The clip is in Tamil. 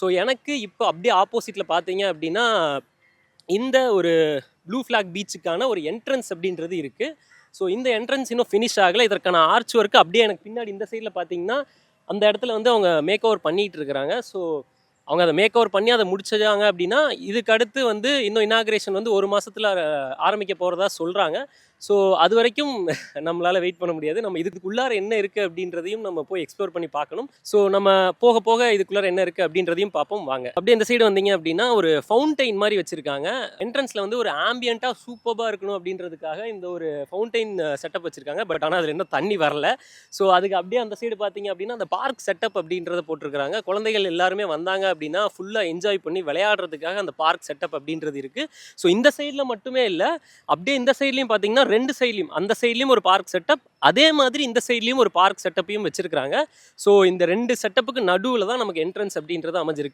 ஸோ எனக்கு இப்போ அப்படியே ஆப்போசிட்டில் பார்த்தீங்க அப்படின்னா இந்த ஒரு ப்ளூ ஃப்ளாக் பீச்சுக்கான ஒரு என்ட்ரன்ஸ் அப்படின்றது இருக்குது ஸோ இந்த என்ட்ரன்ஸ் இன்னும் ஃபினிஷ் ஆகலை. இதற்கான ஆர்ச் ஒர்க்கு அப்படியே எனக்கு பின்னாடி இந்த சைடில் பார்த்தீங்கன்னா அந்த இடத்துல வந்து அவங்க மேக் ஓவர் பண்ணிகிட்டு இருக்கிறாங்க ஸோ அவங்க அதை மேக் ஓவர் பண்ணி அதை முடிச்சாங்க அப்படின்னா இதுக்கு அடுத்து வந்து இன்னும் இனாகிரேஷன் வந்து ஒரு மாதத்தில் ஆரம்பிக்க போகிறதா சொல்கிறாங்க ஸோ அது வரைக்கும் நம்மளால் வெயிட் பண்ண முடியாது. நம்ம இதுக்குள்ளார என்ன இருக்குது அப்படின்றதையும் நம்ம போய் எக்ஸ்ப்ளோர் பண்ணி பார்க்கணும். ஸோ நம்ம போக போக இதுக்குள்ளார என்ன இருக்குது அப்படின்றதையும் பார்ப்போம். வாங்க. அப்படியே இந்த சைடு வந்தீங்க அப்படின்னா ஒரு ஃபவுண்டைன் மாதிரி வச்சுருக்காங்க. என்ட்ரன்ஸில் வந்து ஒரு ஆம்பியண்ட்டாக சூப்பராக இருக்கணும் அப்படின்றதுக்காக இந்த ஒரு ஃபவுண்டைன் செட்டப் வச்சுருக்காங்க. பட் ஆனால் அதில் இன்னும் தண்ணி வரல. ஸோ அதுக்கு அப்படியே அந்த சைடு பார்த்தீங்க அப்படின்னா அந்த பார்க் செட்டப் அப்படின்றத போட்டிருக்காங்க குழந்தைகள் எல்லாருமே வந்தாங்க அப்படின்னா ஃபுல்லாக என்ஜாய் பண்ணி விளையாடுறதுக்காக அந்த பார்க் செட்டப் அப்படின்றது இருக்குது ஸோ இந்த சைடில் மட்டுமே இல்லை அப்படியே இந்த சைட்லேயும் பார்த்தீங்கன்னா ரெண்டு சைட்லையும் அந்த சைட்லையும் ஒரு பார்க் செட்டப் அதே மாதிரி இந்த சைட்லையும் ஒரு பார்க் செட்டப்பையும் வச்சிருக்காங்க ஸோ இந்த ரெண்டு செட்டப்புக்கு நடுவில் தான் நமக்கு என்ட்ரன்ஸ் அப்படின்றது அமைஞ்சிருக்கு.